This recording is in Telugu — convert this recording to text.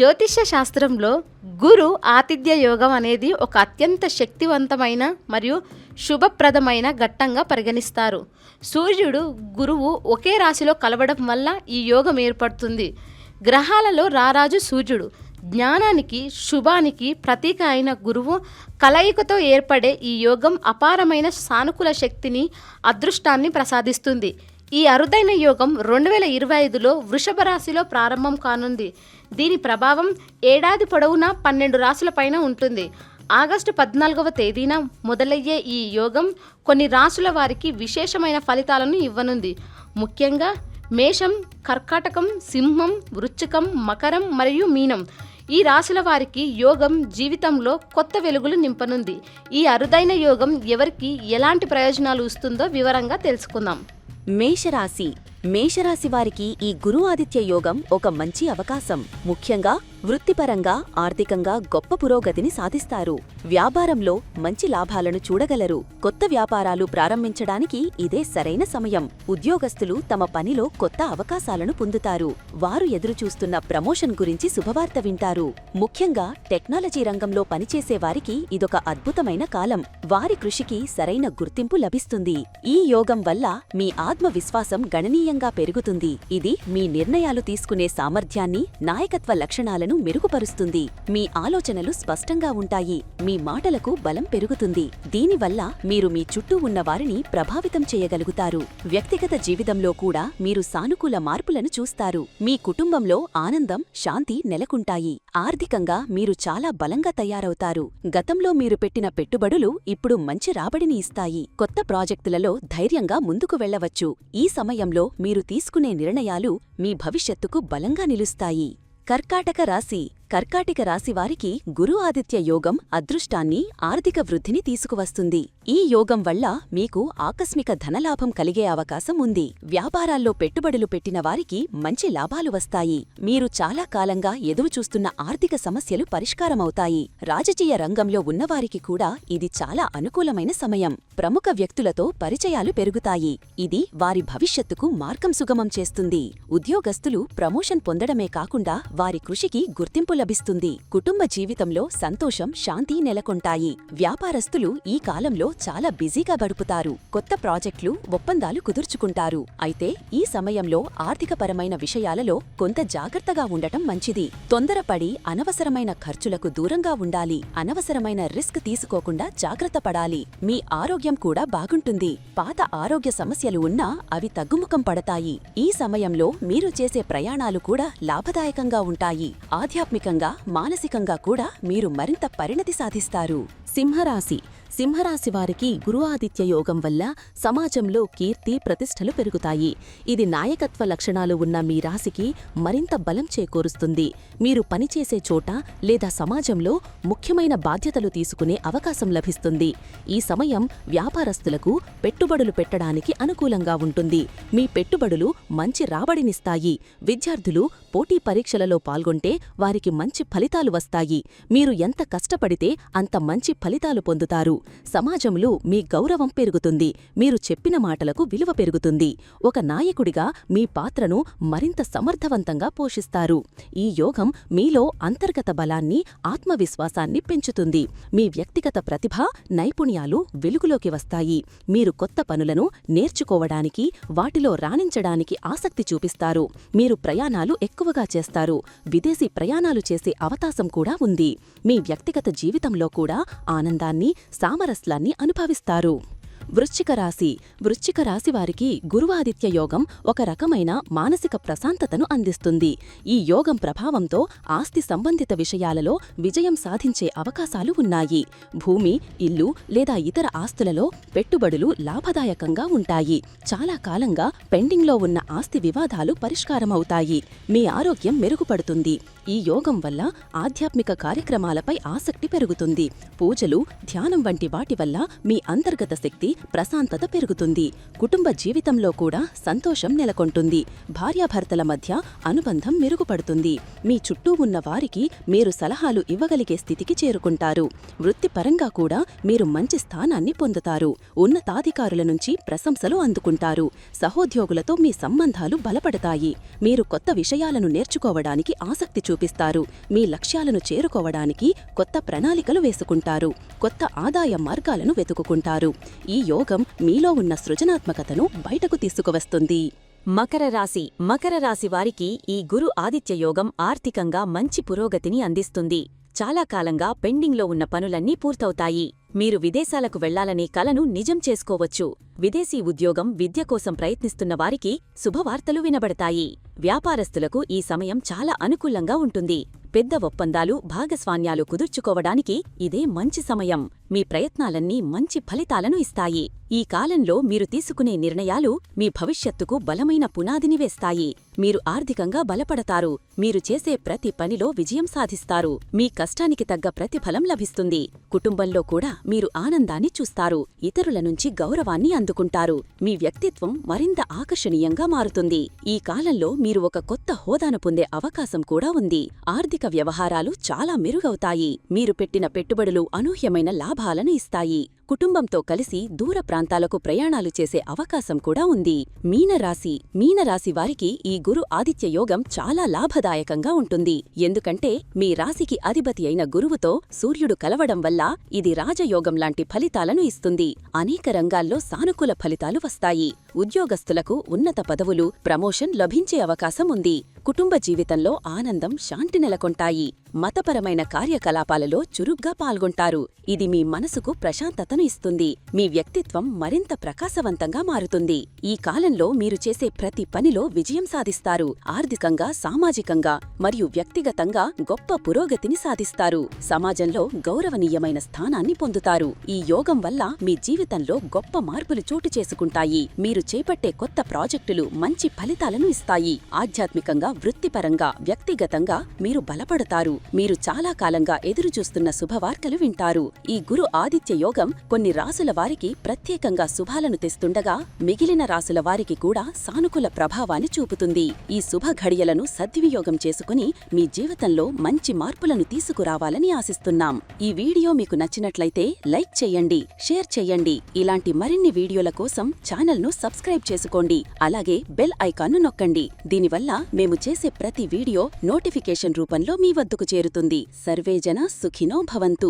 జ్యోతిష్య శాస్త్రంలో గురు ఆతిథ్య యోగం అనేది ఒక అత్యంత శక్తివంతమైన మరియు శుభప్రదమైన ఘట్టంగా పరిగణిస్తారు. సూర్యుడు గురువు ఒకే రాశిలో కలవడం వల్ల ఈ యోగం ఏర్పడుతుంది. గ్రహాలలో రారాజు సూర్యుడు. జ్ఞానానికి శుభానికి ప్రతీక అయిన గురువు కలయికతో ఏర్పడే ఈ యోగం అపారమైన సానుకూల శక్తిని అదృష్టాన్ని ప్రసాదిస్తుంది. ఈ అరుదైన యోగం రెండు వేల ఇరవై ఐదులో వృషభ రాశిలో ప్రారంభం కానుంది. దీని ప్రభావం ఏడాది పొడవునా పన్నెండు రాశులపైన ఉంటుంది. ఆగస్టు పద్నాలుగవ తేదీన మొదలయ్యే ఈ యోగం కొన్ని రాశుల వారికి విశేషమైన ఫలితాలను ఇవ్వనుంది. ముఖ్యంగా మేషం కర్కాటకం సింహం వృచ్చికం మకరం మరియు మీనం. ఈ రాశుల వారికి యోగం జీవితంలో కొత్త వెలుగులు నింపనుంది. ఈ అరుదైన యోగం ఎవరికి ఎలాంటి ప్రయోజనాలు ఇస్తుందో వివరంగా తెలుసుకుందాం. మేషరాశి. మేషరాశి వారికి ఈ గురు ఆదిత్య యోగం ఒక మంచి అవకాశం. ముఖ్యంగా వృత్తిపరంగా ఆర్థికంగా గొప్ప పురోగతిని సాధిస్తారు. వ్యాపారంలో మంచి లాభాలను చూడగలరు. కొత్త వ్యాపారాలు ప్రారంభించడానికి ఇదే సరైన సమయం. ఉద్యోగస్తులు తమ పనిలో కొత్త అవకాశాలను పొందుతారు. వారు ఎదురుచూస్తున్న ప్రమోషన్ గురించి శుభవార్త వింటారు. ముఖ్యంగా టెక్నాలజీ రంగంలో పనిచేసే వారికి ఇదొక అద్భుతమైన కాలం. వారి కృషికి సరైన గుర్తింపు లభిస్తుంది. ఈ యోగం వల్ల మీ ఆత్మవిశ్వాసం గణనీయంగా పెరుగుతుంది. ఇది మీ నిర్ణయాలు తీసుకునే సామర్థ్యాన్ని నాయకత్వ లక్షణాలను మెరుగుపరుస్తుంది. మీ ఆలోచనలు స్పష్టంగా ఉంటాయి. మీ మాటలకు బలం పెరుగుతుంది. దీనివల్ల మీరు మీ చుట్టూ ఉన్న వారిని ప్రభావితం చేయగలుగుతారు. వ్యక్తిగత జీవితంలో కూడా మీరు సానుకూల మార్పులను చూస్తారు. మీ కుటుంబంలో ఆనందం శాంతి నెలకొంటాయి. ఆర్థికంగా మీరు చాలా బలంగా తయారవుతారు. గతంలో మీరు పెట్టిన పెట్టుబడులు ఇప్పుడు మంచి రాబడిని ఇస్తాయి. కొత్త ప్రాజెక్టులలో ధైర్యంగా ముందుకు వెళ్ళవచ్చు ఈ సమయంలో మీరు తీసుకునే నిర్ణయాలు మీ భవిష్యత్తుకు బలంగా నిలుస్తాయి. కర్కాటక రాశి కర్కాటిక రాశివారికి గురు ఆదిత్య యోగం అదృష్టాన్ని ఆర్థిక వృద్ధిని తీసుకువస్తుంది. ఈ యోగం వల్ల మీకు ఆకస్మిక ధనలాభం కలిగే అవకాశం ఉంది. వ్యాపారాల్లో పెట్టుబడులు పెట్టిన వారికి మంచి లాభాలు వస్తాయి. మీరు చాలా కాలంగా ఎదురుచూస్తున్న ఆర్థిక సమస్యలు పరిష్కారమవుతాయి. రాజకీయ రంగంలో ఉన్నవారికి కూడా ఇది చాలా అనుకూలమైన సమయం. ప్రముఖ వ్యక్తులతో పరిచయాలు పెరుగుతాయి. ఇది వారి భవిష్యత్తుకు మార్గం సుగమం చేస్తుంది. ఉద్యోగస్తులు ప్రమోషన్ పొందడమే కాకుండా వారి కృషికి గుర్తింపు లభిస్తుంది. కుటుంబ జీవితంలో సంతోషం శాంతి నెలకొంటాయి. వ్యాపారస్తులు ఈ కాలంలో చాలా బిజీగా గడుపుతారు. కొత్త ప్రాజెక్టులు ఒప్పందాలు కుదుర్చుకుంటారు. అయితే ఈ సమయంలో ఆర్థికపరమైన విషయాలలో కొంత జాగ్రత్తగా ఉండటం మంచిది. తొందరపడి అనవసరమైన ఖర్చులకు దూరంగా ఉండాలి. అనవసరమైన రిస్క్ తీసుకోకుండా జాగ్రత్త పడాలి. మీ ఆరోగ్యం కూడా బాగుంటుంది. పాత ఆరోగ్య సమస్యలు ఉన్నా అవి తగ్గుముఖం పడతాయి. ఈ సమయంలో మీరు చేసే ప్రయాణాలు కూడా లాభదాయకంగా ఉంటాయి. ఆధ్యాత్మిక శారీరకంగా మానసికంగా కూడా మీరు మరింత పరిణతి సాధిస్తారు. సింహరాశి సింహరాశి వారికి గురు ఆదిత్య యోగం వల్ల సమాజంలో కీర్తి ప్రతిష్టలు పెరుగుతాయి. ఇది నాయకత్వ లక్షణాలు ఉన్న మీ రాశికి మరింత బలం చేకూరుస్తుంది. మీరు పనిచేసే చోట లేదా సమాజంలో ముఖ్యమైన బాధ్యతలు తీసుకునే అవకాశం లభిస్తుంది. ఈ సమయం వ్యాపారస్తులకు పెట్టుబడులు పెట్టడానికి అనుకూలంగా ఉంటుంది. మీ పెట్టుబడులు మంచి రాబడినిస్తాయి. విద్యార్థులు పోటీ పరీక్షలలో పాల్గొంటే వారికి మంచి ఫలితాలు వస్తాయి. మీరు ఎంత కష్టపడితే అంత మంచి ఫలితాలు పొందుతారు. సమాజంలో మీ గౌరవం పెరుగుతుంది మీరు చెప్పిన మాటలకు విలువ పెరుగుతుంది. ఒక నాయకుడిగా మీ పాత్రను మరింత సమర్థవంతంగా పోషిస్తారు. ఈ యోగం మీలో అంతర్గత బలాన్ని ఆత్మవిశ్వాసాన్ని పెంచుతుంది. మీ వ్యక్తిగత ప్రతిభ నైపుణ్యాలు వెలుగులోకి వస్తాయి. మీరు కొత్త పనులను నేర్చుకోవడానికి వాటిలో రాణించడానికి ఆసక్తి చూపిస్తారు. మీరు ప్రయాణాలు ఎక్కువగా చేస్తారు. విదేశీ ప్రయాణాలు చేసే అవకాశం కూడా ఉంది. మీ వ్యక్తిగత జీవితంలో కూడా ఆనందాన్ని సామరస్యాన్ని అనుభవిస్తారు. వృశ్చిక రాశి. వృశ్చిక రాశి వారికి గురువాదిత్య యోగం ఒక రకమైన మానసిక ప్రశాంతతను అందిస్తుంది. ఈ యోగం ప్రభావంతో ఆస్తి సంబంధిత విషయాలలో విజయం సాధించే అవకాశాలు ఉన్నాయి. భూమి ఇల్లు లేదా ఇతర ఆస్తులలో పెట్టుబడులు లాభదాయకంగా ఉంటాయి. చాలా కాలంగా పెండింగ్లో ఉన్న ఆస్తి వివాదాలు పరిష్కారమవుతాయి. మీ ఆరోగ్యం మెరుగుపడుతుంది. ఈ యోగం వల్ల ఆధ్యాత్మిక కార్యక్రమాలపై ఆసక్తి పెరుగుతుంది. పూజలు ధ్యానం వంటి వాటి వల్ల మీ అంతర్గత శక్తి ప్రశాంతత పెరుగుతుంది. కుటుంబ జీవితంలో కూడా సంతోషం నెలకొంటుంది. భార్యాభర్తల మధ్య అనుబంధం మెరుగుపడుతుంది. మీ చుట్టూ ఉన్న వారికి మీరు సలహాలు ఇవ్వగలిగే స్థితికి చేరుకుంటారు. వృత్తిపరంగా కూడా మీరు మంచి స్థానాన్ని పొందుతారు. ఉన్నతాధికారుల నుంచి ప్రశంసలు అందుకుంటారు. సహోద్యోగులతో మీ సంబంధాలు బలపడతాయి. మీరు కొత్త విషయాలను నేర్చుకోవడానికి ఆసక్తి చూపిస్తారు. మీ లక్ష్యాలను చేరుకోవడానికి కొత్త ప్రణాళికలు వేసుకుంటారు. కొత్త ఆదాయ మార్గాలను వెతుకుకుంటారు. ఈ యోగం మీలో ఉన్న సృజనాత్మకతను బయటకు తీసుకువస్తుంది. మకర రాశి. మకర రాశి వారికి ఈ గురు ఆదిత్య యోగం ఆర్థికంగా మంచి పురోగతిని అందిస్తుంది. చాలా కాలంగా పెండింగ్లో ఉన్న పనులన్నీ పూర్తవుతాయి. మీరు విదేశాలకు వెళ్ళాలనే కలను నిజం చేసుకోవచ్చు. విదేశీ ఉద్యోగం విద్య కోసం ప్రయత్నిస్తున్న వారికి శుభవార్తలు వినబడతాయి. వ్యాపారస్తులకు ఈ సమయం చాలా అనుకూలంగా ఉంటుంది. పెద్ద ఒప్పందాలు భాగస్వామ్యాలు కుదుర్చుకోవడానికి ఇదే మంచి సమయం. మీ ప్రయత్నాలన్నీ మంచి ఫలితాలను ఇస్తాయి. ఈ కాలంలో మీరు తీసుకునే నిర్ణయాలు మీ భవిష్యత్తుకు బలమైన పునాదిని వేస్తాయి. మీరు ఆర్థికంగా బలపడతారు. మీరు చేసే ప్రతి పనిలో విజయం సాధిస్తారు. మీ కష్టానికి తగ్గ ప్రతిఫలం లభిస్తుంది. కుటుంబంలో కూడా మీరు ఆనందాన్ని చూస్తారు. ఇతరుల నుంచి గౌరవాన్ని అందుకుంటారు. మీ వ్యక్తిత్వం మరింత ఆకర్షణీయంగా మారుతుంది. ఈ కాలంలో మీరు ఒక కొత్త హోదాను పొందే అవకాశం కూడా ఉంది. ఆర్థిక వ్యవహారాలు చాలా మెరుగవుతాయి. మీరు పెట్టిన పెట్టుబడులు అనూహ్యమైన లాభాలను ఇస్తాయి. కుటుంబంతో కలిసి దూర ప్రాంతాలకు ప్రయాణాలు చేసే అవకాశం కూడా ఉంది. మీనరాశి మీనరాశి వారికి ఈ గురు ఆదిత్య యోగం చాలా లాభదాయకంగా ఉంటుంది. ఎందుకంటే మీ రాశికి అధిపతి అయిన గురువుతో సూర్యుడు కలవడం వల్ల ఇది రాజయోగం లాంటి ఫలితాలను ఇస్తుంది. అనేక రంగాల్లో సానుకూల ఫలితాలు వస్తాయి. ఉద్యోగస్తులకు ఉన్నత పదవులు ప్రమోషన్ లభించే అవకాశం ఉంది. కుటుంబ జీవితంలో ఆనందం శాంతి నెలకొంటాయి. మతపరమైన కార్యకలాపాలలో చురుగ్గా పాల్గొంటారు. ఇది మీ మనసుకు ప్రశాంతతను ఇస్తుంది. మీ వ్యక్తిత్వం మరింత ప్రకాశవంతంగా మారుతుంది. ఈ కాలంలో మీరు చేసే ప్రతి పనిలో విజయం సాధిస్తారు. ఆర్థికంగా సామాజికంగా మరియు వ్యక్తిగతంగా గొప్ప పురోగతిని సాధిస్తారు. సమాజంలో గౌరవనీయమైన స్థానాన్ని పొందుతారు. ఈ యోగం వల్ల మీ జీవితంలో గొప్ప మార్పులు చోటు చేసుకుంటాయి. మీరు చేపట్టే కొత్త ప్రాజెక్టులు మంచి ఫలితాలను ఇస్తాయి. ఆధ్యాత్మికంగా వృత్తిపరంగా వ్యక్తిగతంగా మీరు బలపడతారు. మీరు చాలా కాలంగా ఎదురుచూస్తున్న శుభవార్తలు వింటారు. ఈ గురు ఆదిత్య యోగం కొన్ని రాసుల వారికి ప్రత్యేకంగా శుభాలను తెస్తుండగా మిగిలిన రాసుల వారికి కూడా సానుకూల ప్రభావాన్ని చూపుతుంది. ఈ శుభ ఘడియలను సద్వినియోగం చేసుకుని మీ జీవితంలో మంచి మార్పులను తీసుకురావాలని ఆశిస్తున్నాం. ఈ వీడియో మీకు నచ్చినట్లయితే లైక్ చేయండి షేర్ చేయండి. ఇలాంటి మరిన్ని వీడియోల కోసం ఛానల్ను సబ్స్క్రైబ్ చేసుకోండి. అలాగే బెల్ ఐకాన్ను నొక్కండి. దీనివల్ల మేము చేసే ప్రతి వీడియో నోటిఫికేషన్ రూపంలో మీ వద్దకు చేరుతుంది. సర్వేజన సుఖినో భవంతు.